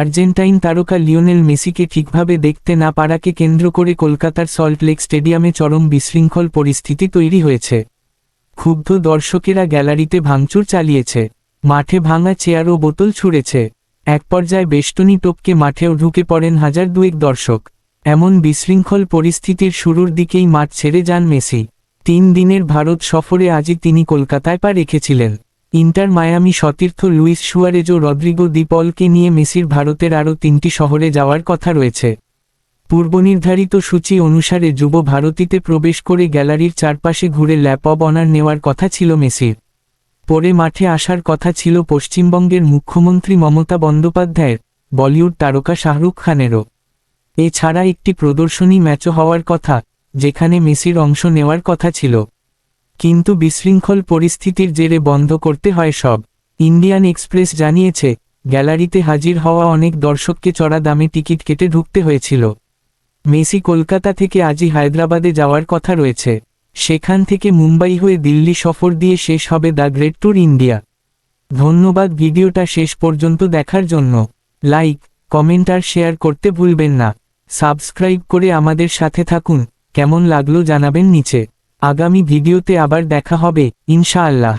Argentine তারকা Lionel মেসিকে ঠিকভাবে দেখতে না পারাকে কেন্দ্র করে কলকাতার সল্টলেক স্টেডিয়ামে চরম বিশৃঙ্খল পরিস্থিতি তৈরি হয়েছে। ক্ষুব্ধ দর্শকেরা গ্যালারিতে ভাঙচুর চালিয়েছে, মাঠে ভাঙা চেয়ার ও বোতল ছুঁড়েছে। এক পর্যায়ে বেষ্টনী টপকে মাঠেও ঢুকে পড়েন হাজার দুয়েক দর্শক। এমন বিশৃঙ্খল পরিস্থিতির শুরুর দিকেই মাঠ ছেড়ে যান মেসি। তিন দিনের ভারত সফরে আজই তিনি কলকাতায় পা রেখেছিলেন। ইন্টার মায়ামি সতীর্থ লুইস সুয়ারেজ ও রদ্রিগো দিপলকে নিয়ে মেসির ভারতের আরও তিনটি শহরে যাওয়ার কথা রয়েছে। পূর্বনির্ধারিত সূচি অনুসারে যুব ভারতীতে প্রবেশ করে গ্যালারির চারপাশে ঘুরে ল্যাপব অনার নেওয়ার কথা ছিল মেসির। পরে মাঠে আসার কথা ছিল পশ্চিমবঙ্গের মুখ্যমন্ত্রী মমতা বন্দ্যোপাধ্যায়ের, বলিউড তারকা শাহরুখ খানেরও। এছাড়া একটি প্রদর্শনী ম্যাচও হওয়ার কথা, যেখানে মেসির অংশ নেওয়ার কথা ছিল। কিন্তু বিশৃঙ্খল পরিস্থিতির জেরে বন্ধ করতে হয় সব। ইন্ডিয়ান এক্সপ্রেস জানিয়েছে, গ্যালারিতে হাজির হওয়া অনেক দর্শককে চড়া দামে টিকিট কেটে ঢুকতে হয়েছিল। মেসি কলকাতা থেকে আজই হায়দ্রাবাদে যাওয়ার কথা রয়েছে। সেখান থেকে মুম্বাই হয়ে দিল্লি সফর দিয়ে শেষ হবে দ্য গ্রেট ট্যুর ইন্ডিয়া। ধন্যবাদ ভিডিওটা শেষ পর্যন্ত দেখার জন্য। লাইক, কমেন্ট আর শেয়ার করতে ভুলবেন না। সাবস্ক্রাইব করে আমাদের সাথে থাকুন। কেমন লাগল জানাবেন নিচে। আগামী ভিডিওতে আবার দেখা হবে ইনশাআল্লাহ।